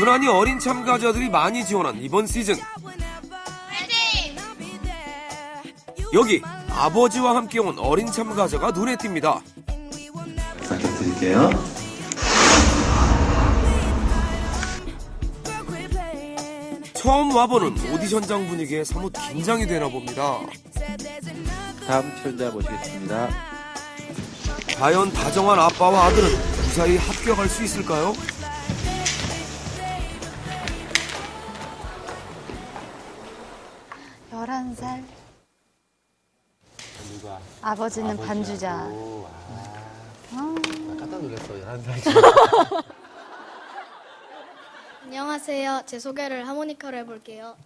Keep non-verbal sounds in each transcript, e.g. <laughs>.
유난히 어린 참가자들이 많이 지원한 이번 시즌. 여기 아버지와 함께 온 어린 참가자가 눈에 띕니다. 부탁 드릴게요. Girl, quit playing. 처음 와보는 오디션장 분위기에 사뭇 긴장이 되나 봅니다. 다음 출자 모시겠습니다. 과연 다정한 아빠와 아들은 무사히 합격할 수 있을까요? 열한 살 누가? 아버지는 반주자. 오, 아, 아, 나 깜짝 놀랐어. 11살. 안녕하세요. 제 소개를 하모니카로 해볼게요.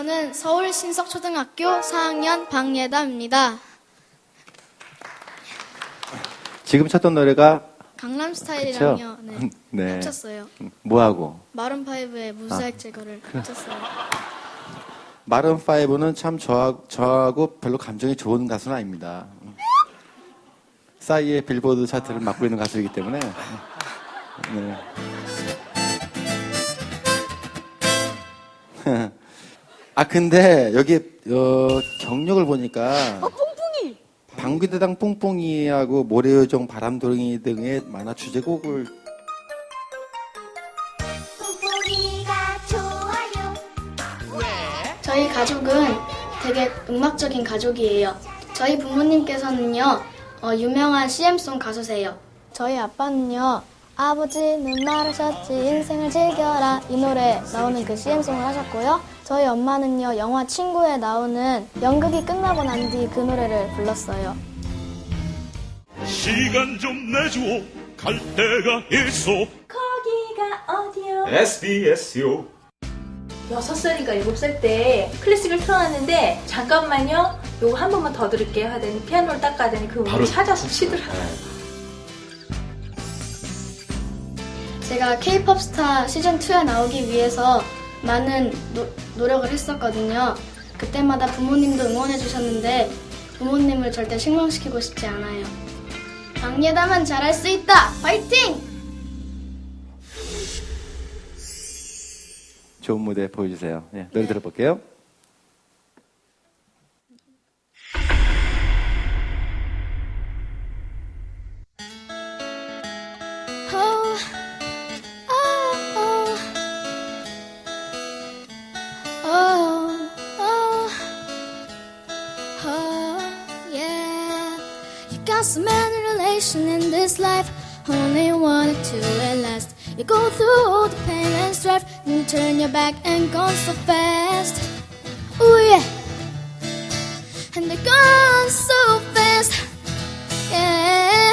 저는 서울 신석초등학교 4학년 박예담입니다. 지금 쳤던 노래가 강남? 스타일이랑요. 네. <laughs> 네. 합쳤어요. 뭐하고? 마룬 파이브의 무사액 제거를 합쳤어요. 마른 파이브는 참 저하고, 저하고 별로 감정이 좋은 가수는 아닙니다. 싸이의 빌보드 차트를 맡고 있는 가수이기 때문에. 네. 아 근데 여기 어, 경력을 보니까 뽕뽕이 방귀대당 뽕뽕이하고 모래요정 바람돌이 등의 만화 주제곡을 저희 가족은 되게 음악적인 가족이에요. 저희 부모님께서는요, 어, 유명한 CM송 가수세요. 저희 아빠는요, 아버지는 말하셨지, 인생을 즐겨라. 이 노래 나오는 그 CM송을 하셨고요. 저희 엄마는요, 영화 친구에 나오는 연극이 끝나고 난 뒤 그 노래를 불렀어요. 시간 좀 내주오 갈 데가 있어 거기가 어디요? SBS요 여섯 살인가 일곱 살 때 클래식을 틀어놨는데 잠깐만요. 요거 한 번만 더 들을게요 하더니 피아노를 닦아더니 그 음을 찾아서 치더라고요. 제가 K-pop 스타 시즌 2에 나오기 위해서 많은 노, 노력을 했었거든요. 그때마다 부모님도 응원해 주셨는데 부모님을 절대 실망시키고 싶지 않아요. 박예담은 잘할 수 있다. 화이팅! 좋은 무대 보여주세요. 예, 노래 들어볼게요. Oh, oh, So many relations in this life, only one to last. You go through all the pain and strife, then you turn your back and gone so fast. Ooh yeah, and they're gone so fast, yeah.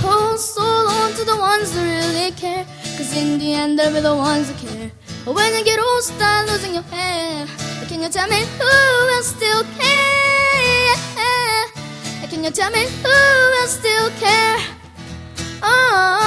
Hold so long to the ones who really care. Cause in the end, they'll be the ones who care. But when you get old, start losing your hair. Can you tell me who will still care? Can you tell me who will still care? Oh.